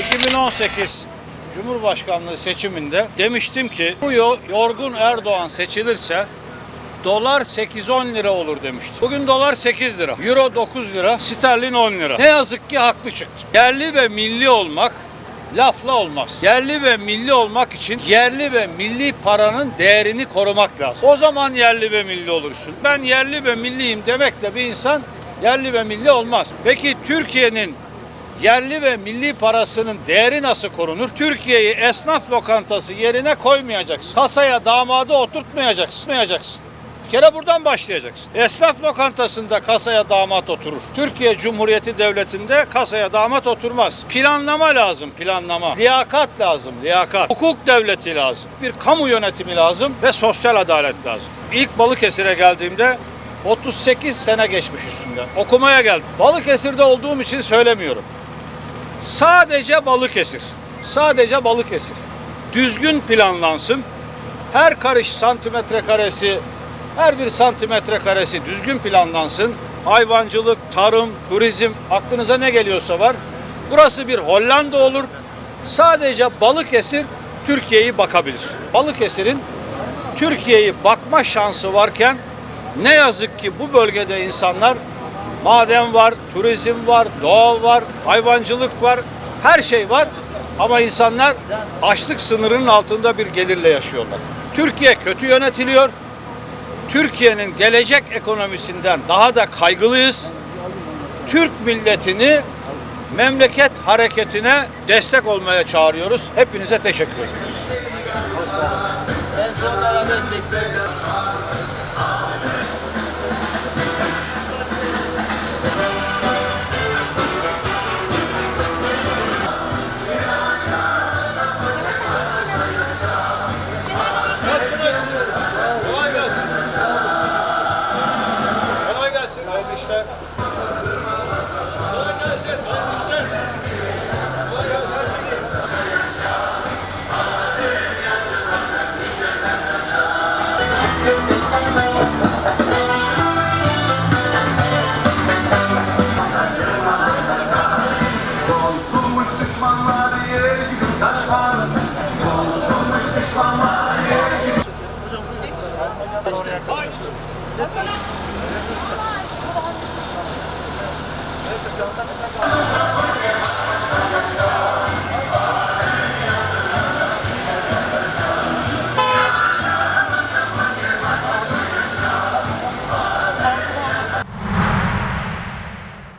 2018 Cumhurbaşkanlığı seçiminde demiştim ki bu yo- yorgun Erdoğan seçilirse dolar 8-10 lira olur demiştim. Bugün dolar 8 lira, euro 9 lira, sterlin 10 lira. Ne yazık ki haklı çıktı. Yerli ve milli olmak lafla olmaz. Yerli ve milli olmak için yerli ve milli paranın değerini korumak lazım. O zaman yerli ve milli olursun. Ben yerli ve milliyim demekle bir insan yerli ve milli olmaz. Peki Türkiye'nin yerli ve milli parasının değeri nasıl korunur? Türkiye'yi esnaf lokantası yerine koymayacaksın. Kasaya damadı oturtmayacaksın. Oturtmayacaksın. Bir kere buradan başlayacaksın. Esnaf lokantasında kasaya damat oturur. Türkiye Cumhuriyeti Devleti'nde kasaya damat oturmaz. Planlama lazım, planlama. Liyakat lazım, liyakat. Hukuk devleti lazım. Bir kamu yönetimi lazım ve sosyal adalet lazım. İlk Balıkesir'e geldiğimde 38 sene geçmiş üstünde. Okumaya geldim. Balıkesir'de olduğum için söylemiyorum. Sadece Balıkesir. Sadece Balıkesir. Düzgün planlansın. Her karış santimetre karesi, her bir santimetre karesi düzgün planlansın. Hayvancılık, tarım, turizm, aklınıza ne geliyorsa var. Burası bir Hollanda olur. Sadece Balıkesir Türkiye'yi bakabilir. Balıkesir'in Türkiye'yi bakma şansı varken ne yazık ki bu bölgede insanlar maden var, turizm var, doğa var, hayvancılık var, her şey var. Ama insanlar açlık sınırının altında bir gelirle yaşıyorlar. Türkiye kötü yönetiliyor. Türkiye'nin gelecek ekonomisinden daha da kaygılıyız. Türk milletini memleket hareketine destek olmaya çağırıyoruz. Hepinize teşekkür ediyoruz. Kolay Bozulmuş düşmanlar yer gibi kaçar Bozulmuş düşmanlar yer gibi Ya sana